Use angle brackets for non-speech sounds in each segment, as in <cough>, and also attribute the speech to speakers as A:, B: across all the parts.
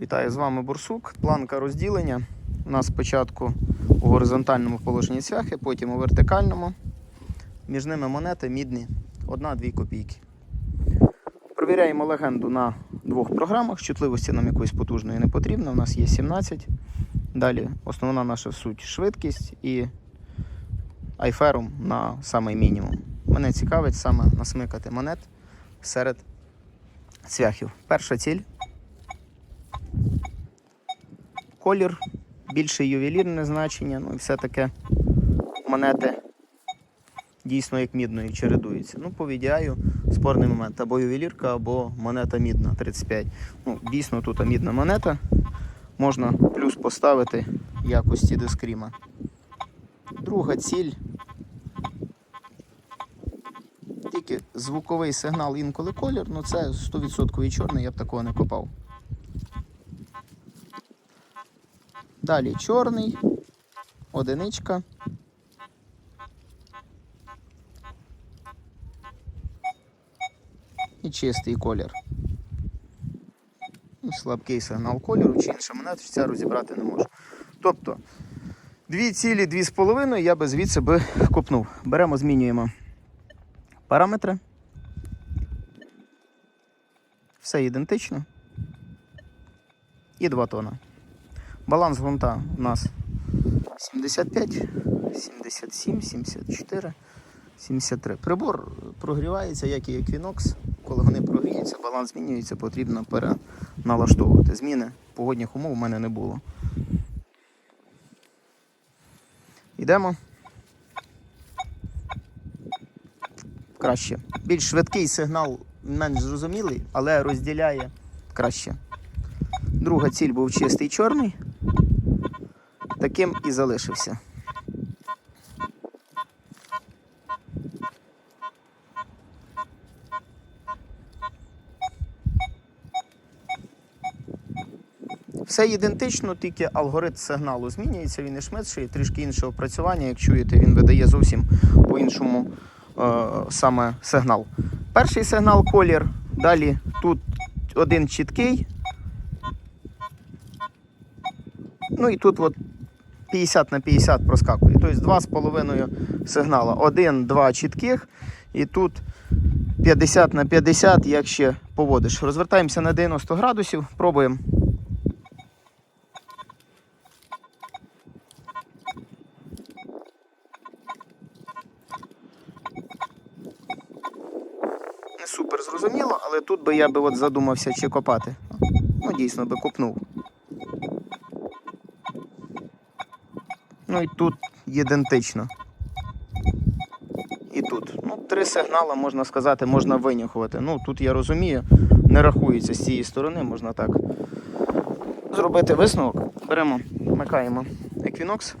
A: Вітаю з вами Бурсук. Планка розділення. У нас спочатку у горизонтальному положенні цвяхи, потім у вертикальному. Між ними монети мідні 1-2 копійки. Провіряємо легенду на двох програмах. Чутливості нам якоїсь потужної не потрібно. У нас є 17. Далі основна наша суть швидкість і айферум на самий мінімум. Мене цікавить саме насмикати монет серед цвяхів. Перша ціль колір, більше ювелірне значення, ну і все таке монети дійсно як мідної чередуються. Ну, по VDI спорний момент. Або ювелірка, або монета мідна 35. Ну, дійсно тут мідна монета. Можна плюс поставити якості дискріма. Друга ціль. Тільки звуковий сигнал інколи колір, ну це 100% чорний, я б такого не копав. Далі чорний, одиничка. І чистий колір. Слабкий сигнал кольору, чи інша монета, ця розібрати не можу. Тобто, дві цілі, дві з половиною я би звідси би копнув. Беремо, змінюємо параметри. Все ідентично. І 2 тона. Баланс грунта у нас 75, 77, 74, 73. Прибор прогрівається, як і Equinox. Коли вони прогріються, баланс змінюється, потрібно переналаштовувати. Зміни погодних умов у мене не було. Йдемо. Краще. Більш швидкий сигнал, менш зрозумілий, але розділяє краще. Друга ціль був чистий чорний. Таким і залишився. Все ідентично, тільки алгоритм сигналу змінюється, він і швидший, трішки інше опрацювання. Як чуєте, він видає зовсім по-іншому е, саме сигнал. Перший сигнал колір, далі тут один чіткий. Ну і тут от 50 на 50 проскакує. Тобто два з половиною сигнала. Один, два чітких, і тут 50 на 50, як ще поводиш. Розвертаємося на 90 градусів, пробуємо. Не супер зрозуміло, але тут би я би от задумався чи копати. Ну, дійсно би копнув. Ну і тут ідентично. І тут. Ну, три сигнали, можна сказати, можна винюхувати. Ну, тут я розумію, не рахується з цієї сторони, можна так зробити висновок. Беремо, вмикаємо Equinox.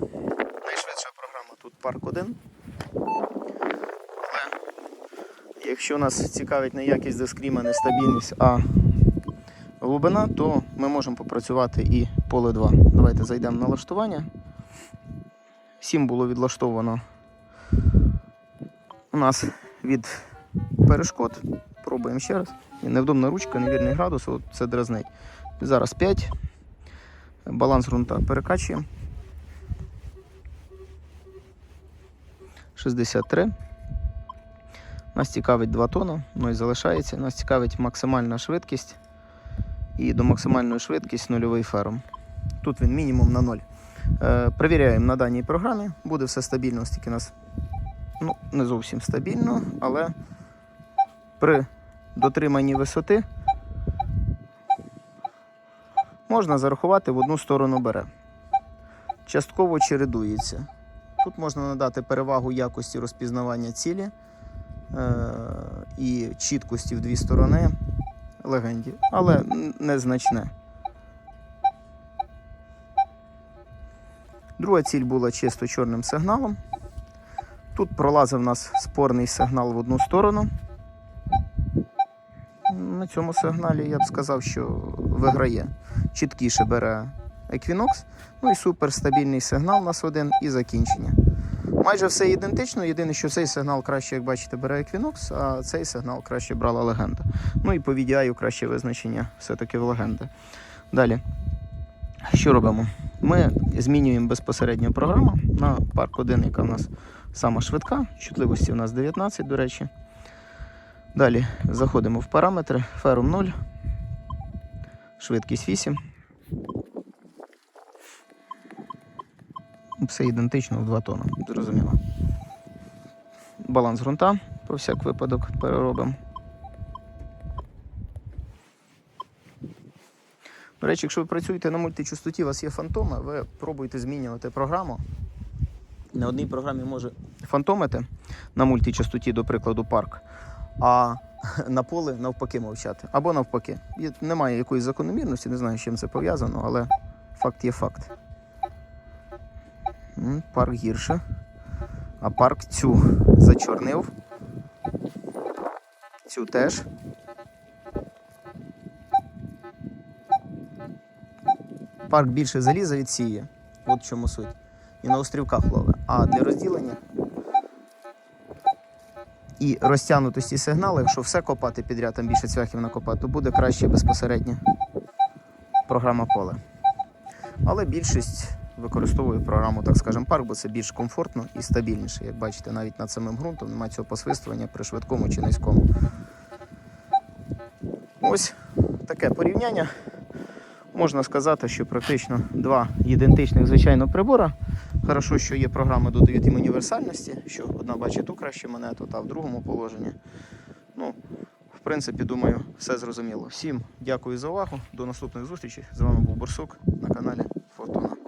A: Найшвидша програма тут парк 1. Але якщо нас цікавить не якість дискріма, не стабільність, а глибина, то ми можемо попрацювати і поле 2. Давайте зайдемо на налаштування. Всім було відлаштовано у нас від перешкод. Пробуємо ще раз. Невдомна ручка, невірний градус, от це дразнить. Зараз 5. Баланс ґрунта перекачуємо. 63. Нас цікавить 2 тона, ну і залишається. Нас цікавить максимальна швидкість. І до максимальної швидкості нульовий фером. Тут він мінімум на 0. Е, Перевіряємо на даній програмі. Буде все стабільно, оскільки нас ну, не зовсім стабільно, але при дотриманні висоти можна зарахувати в одну сторону бере. Частково чередується. Тут можна надати перевагу якості розпізнавання цілі е, і чіткості в дві сторони легенді, але незначне. Друга ціль була чисто чорним сигналом. Тут пролазив у нас спорний сигнал в одну сторону. На цьому сигналі я б сказав, що виграє. Чіткіше бере Equinox. Ну і суперстабільний сигнал у нас один і закінчення. Майже все ідентично, єдине, що цей сигнал краще, як бачите, бере Equinox, а цей сигнал краще брала легенда. Ну і по VDI краще визначення все-таки в легенди. Далі. Що робимо? Ми змінюємо безпосередньо програму на парк 1, яка в нас сама швидка. Чутливості у нас 19, до речі. Далі заходимо в параметри. Ферум 0. Швидкість 8. Все ідентично в 2 тона. Зрозуміло. Баланс ґрунта про всяк випадок переробимо. До речі, якщо ви працюєте на мультичастоті, у вас є фантоми, ви пробуйте змінювати програму. На одній програмі може фантомити на мультичастоті, до прикладу, парк, а <laughs> на поле навпаки мовчати. Або навпаки. Немає якоїсь закономірності, не знаю, з чим це пов'язано, але факт є факт. Парк гірше. А парк цю зачорнив. Цю теж. Парк більше заліза відсіє. От в чому суть. І на острівках ловить. А для розділення і розтягнутості сигналу, якщо все копати підряд, там більше цвяхів накопати, то буде краще безпосередньо програма поле. Але більшість використовує програму, так скажемо, парк, бо це більш комфортно і стабільніше. Як бачите, навіть над самим ґрунтом немає цього посвистування при швидкому чи низькому. Ось таке порівняння. Можна сказати, що практично два ідентичних звичайно прибора. Хорошо, що є програми додають їм універсальності, що одна бачить ту кращу монету, та в другому положенні. Ну, в принципі, думаю, все зрозуміло. Всім дякую за увагу. До наступних зустрічей. З вами був Борсук на каналі Фортуна.